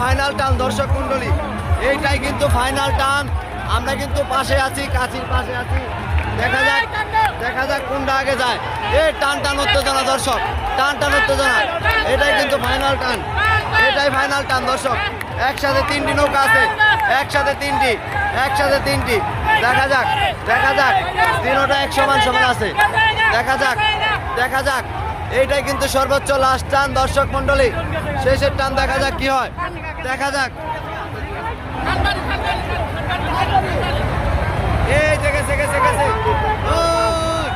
Final টান দর্শক মন্ডলী এইটাই কিন্তু ফাইনাল টান আমরা কিন্তু পাশে আছি, কাছির পাশে আছি। দেখা যাক দেখা যাক কোনটা আগে যায়। এ, টান টান উত্তেজনা, দর্শক। টান টান উত্তেজনা। এটাই কিন্তু ফাইনাল টান এটাই ফাইনাল টান দর্শক। একসাথে তিনটি নৌকা আছে। একসাথে তিনটি একসাথে তিনটি। দেখা যাক দেখা যাক। তিনোটা এক সমান সমান আছে। দেখা যাক দেখা যাক। এইটাই কিন্তু সর্বোচ্চ লাস্ট টান, দর্শক মন্ডলী শেষের টান দেখা যাক কি হয়। দেখা যাক এই যে গেছে গেছে গেছে ওই!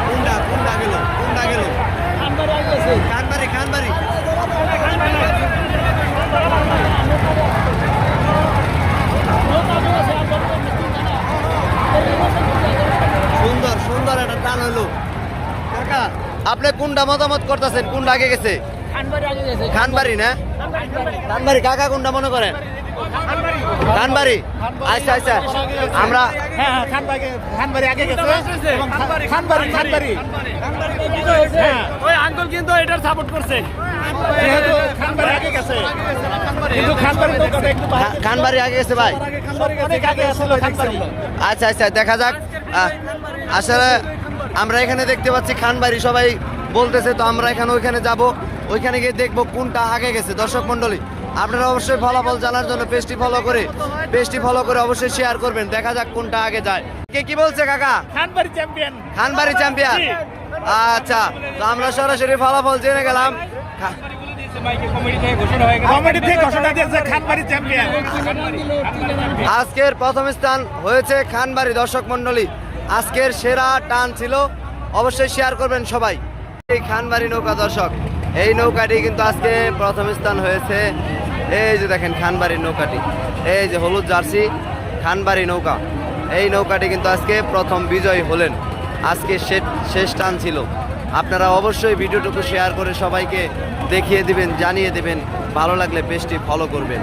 কোনটা কোনটা গেল কোনটা গেল খানবাড়ি খানবাড়ি সুন্দর হলো কাকা আপনি কোনটা মতামত করতেছেন কোনটা আগে গেছে? খানবাড়ি না? খানবাড়ি কাকা কোনটা মনে করেন? খানবাড়ি? আচ্ছা আচ্ছা। আমরা হ্যাঁ হ্যাঁ খানবাড়ি আগে গেছে। এবং খানবাড়ি খানবাড়ি হ্যাঁ। ওই আঙ্কল কিন্তু এটার সাপোর্ট করছে। খানবাড়ি আগে গেছে। কিন্তু খানবাড়ি নৌকাটা একটু খা- খানবাড়ি আগে গেছে ভাই। অনেক আগে আসলে খানবাড়ি আচ্ছা আচ্ছা দেখা যাক। আসলে আমরা এখানে দেখতে পাচ্ছি খানবাড়ি সবাই বলতেছে তো আমরা এখানে ওইখানে যাব। ওইখানে গিয়ে দেখব কোনটা আগে গেছে। দর্শক মন্ডলী আপনারা অবশ্যই ফলাফল জানার জন্য পেজটি ফলো করে পেজটি ফলো করে অবশ্যই শেয়ার করবেন। দেখা যাক কোনটা আগে যায়। কে কি বলছে কাকা? খানবাড়ি চ্যাম্পিয়ন খানবাড়ি চ্যাম্পিয়ন আচ্ছা তো আমরা সরাসরি ফলাফল জেনে গেলাম। আজকের প্রথম স্থান হয়েছে খানবাড়ি দর্শক মন্ডলী আজকের সেরা টান ছিল। অবশ্যই শেয়ার করবেন সবাই। এই খানবাড়ি নৌকা, দর্শক, এই নৌকাটি কিন্তু আজকে প্রথম স্থান হয়েছে। এই যে দেখেন খানবাড়ির নৌকাটি, এই যে হলুদ জার্সি, খানবাড়ি নৌকা। এই নৌকাটি কিন্তু আজকে প্রথম বিজয় হলেন। আজকে শেষ টান ছিল। আপনারা অবশ্যই ভিডিওটুকু শেয়ার করে সবাইকে দেখিয়ে দিবেন, জানিয়ে দিবেন। ভালো লাগলে পেজটি ফলো করবেন।